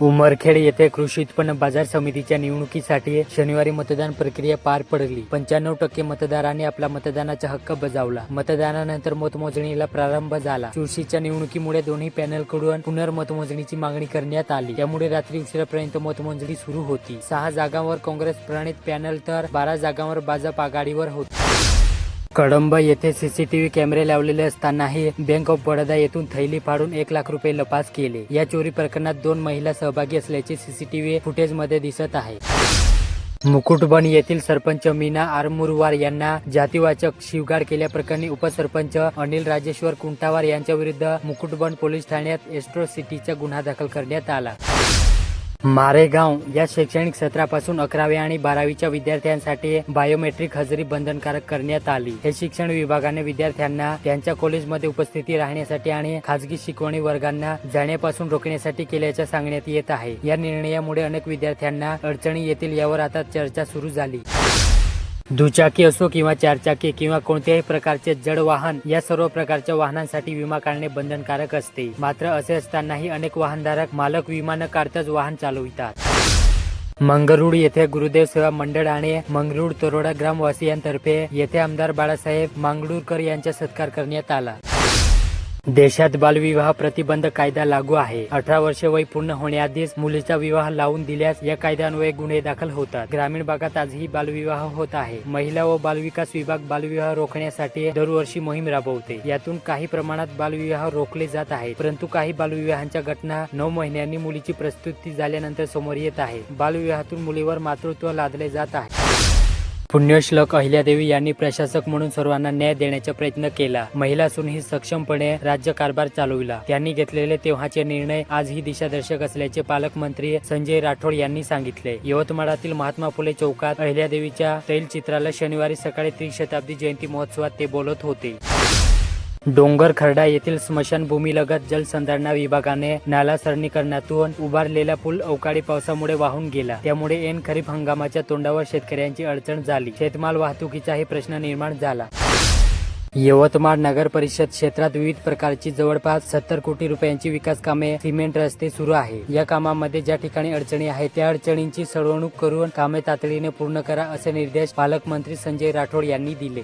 उमरखेड येथे कृषी उत्पन्न बाजार समितीच्या निवडणुकीसाठी शनिवारी मतदान प्रक्रिया पार पडली. पंच्याण्णव टक्के मतदारांनी आपला मतदानाचा हक्क बजावला. मतदानानंतर मतमोजणीला प्रारंभ झाला. चुरशीच्या निवडणुकीमुळे दोन्ही पॅनलकडून पुनर्मतमोजणीची मागणी करण्यात आली. त्यामुळे रात्री उशिरापर्यंत मतमोजणी सुरू होती. सहा जागांवर काँग्रेस प्रणित पॅनल तर बारा जागांवर भाजप आघाडीवर होती. कळंब येथे सीसीटीव्ही कॅमेरे लावलेले असतानाही बँक ऑफ बडोदा येथून थैली फाडून एक लाख रुपये लपास केले. या चोरी प्रकरणात दोन महिला सहभागी असल्याचे सीसीटीव्ही फुटेजमध्ये दिसत आहे. मुकुटबन येथील सरपंच मीना आरमुरवार यांना जातीवाचक शिवगाड केल्याप्रकरणी उपसरपंच अनिल राजेश्वर कुंटावार यांच्या विरुद्ध मुकुटबन पोलीस ठाण्यात एस्ट्रो सिटीचा गुन्हा दाखल करण्यात आला. मारेगाव या शैक्षणिक सत्रापासून अकरावी आणि बारावीच्या विद्यार्थ्यांसाठी बायोमेट्रिक हजेरी बंधनकारक करण्यात आली. हे शिक्षण विभागाने विद्यार्थ्यांना त्यांच्या कॉलेजमध्ये उपस्थिती राहण्यासाठी आणि खाजगी शिकवणी वर्गांना जाण्यापासून रोखण्यासाठी केल्याचे सांगण्यात येत आहे. या निर्णयामुळे अनेक विद्यार्थ्यांना अडचणी येतील यावर आता चर्चा सुरू झाली. दुचाकी असो किंवा चारचाकी किंवा कोणत्याही प्रकारचे जड वाहन या सर्व प्रकारच्या वाहनांसाठी विमा काढणे बंधनकारक असते. मात्र असे असतानाही अनेक वाहनधारक मालक विमा न काढताच वाहन चालवितात. मंगरुळ येथे गुरुदेव सेवा मंडळ आणि मंगरुळ तरोडा ग्रामवासियांतर्फे येथे आमदार बाळासाहेब मांगडूरकर यांचा सत्कार करण्यात आला. देशात बालविवाह प्रतिबंध कायदा लागू आहे. अठरा वर्षे वय पूर्ण होण्याआधीच मुलीचा विवाह लावून दिल्यास या कायद्यान्वये गुन्हे दाखल होतात. ग्रामीण भागात आजही बालविवाह होत आहे. महिला व बालविकास विभाग बालविवाह रोखण्यासाठी दरवर्षी मोहीम राबवते. यातून काही प्रमाणात बालविवाह रोखले जात आहे परंतु काही बालविवाहांच्या घटना नऊ महिन्यांनी मुलीची प्रस्तुती झाल्यानंतर समोर येत आहे बालविवाहातून मुलीवर मातृत्व लादले जात आहे. पुण्यश्लोक अहिल्यादेवी यांनी प्रशासक म्हणून सर्वांना न्याय देण्याचा प्रयत्न केला. महिला असूनही सक्षमपणे राज्यकारभार चालविला. त्यांनी घेतलेले तेव्हाचे निर्णय आजही दिशादर्शक असल्याचे पालकमंत्री संजय राठोड यांनी सांगितले. यवतमाळातील महात्मा फुले चौकात अहिल्यादेवीच्या तैलचित्राला शनिवारी सकाळी त्रिशताब्दी जयंती महोत्सवात ते बोलत होते. डोंगर खर्डा येथील स्मशानभूमीलगत जलसंधारणा विभागाने नाला सरणीकरणातून उभारलेला पूल अवकाळी पावसामुळे वाहून गेला. त्यामुळे ऐन खरीप हंगामाच्या तोंडावर शेतकऱ्यांची अडचण झाली. शेतमाल वाहतुकीचाही प्रश्न निर्माण झाला. यवतमाळ नगर परिषद क्षेत्रात विविध प्रकारची जवळपास सत्तर कोटी रुपयांची विकास कामे सिमेंट रस्ते सुरू आहे. या कामामध्ये ज्या ठिकाणी अडचणी आहेत त्या अडचणींची सळवणूक करून कामे तातडीने पूर्ण करा असे निर्देश पालकमंत्री संजय राठोड यांनी दिले.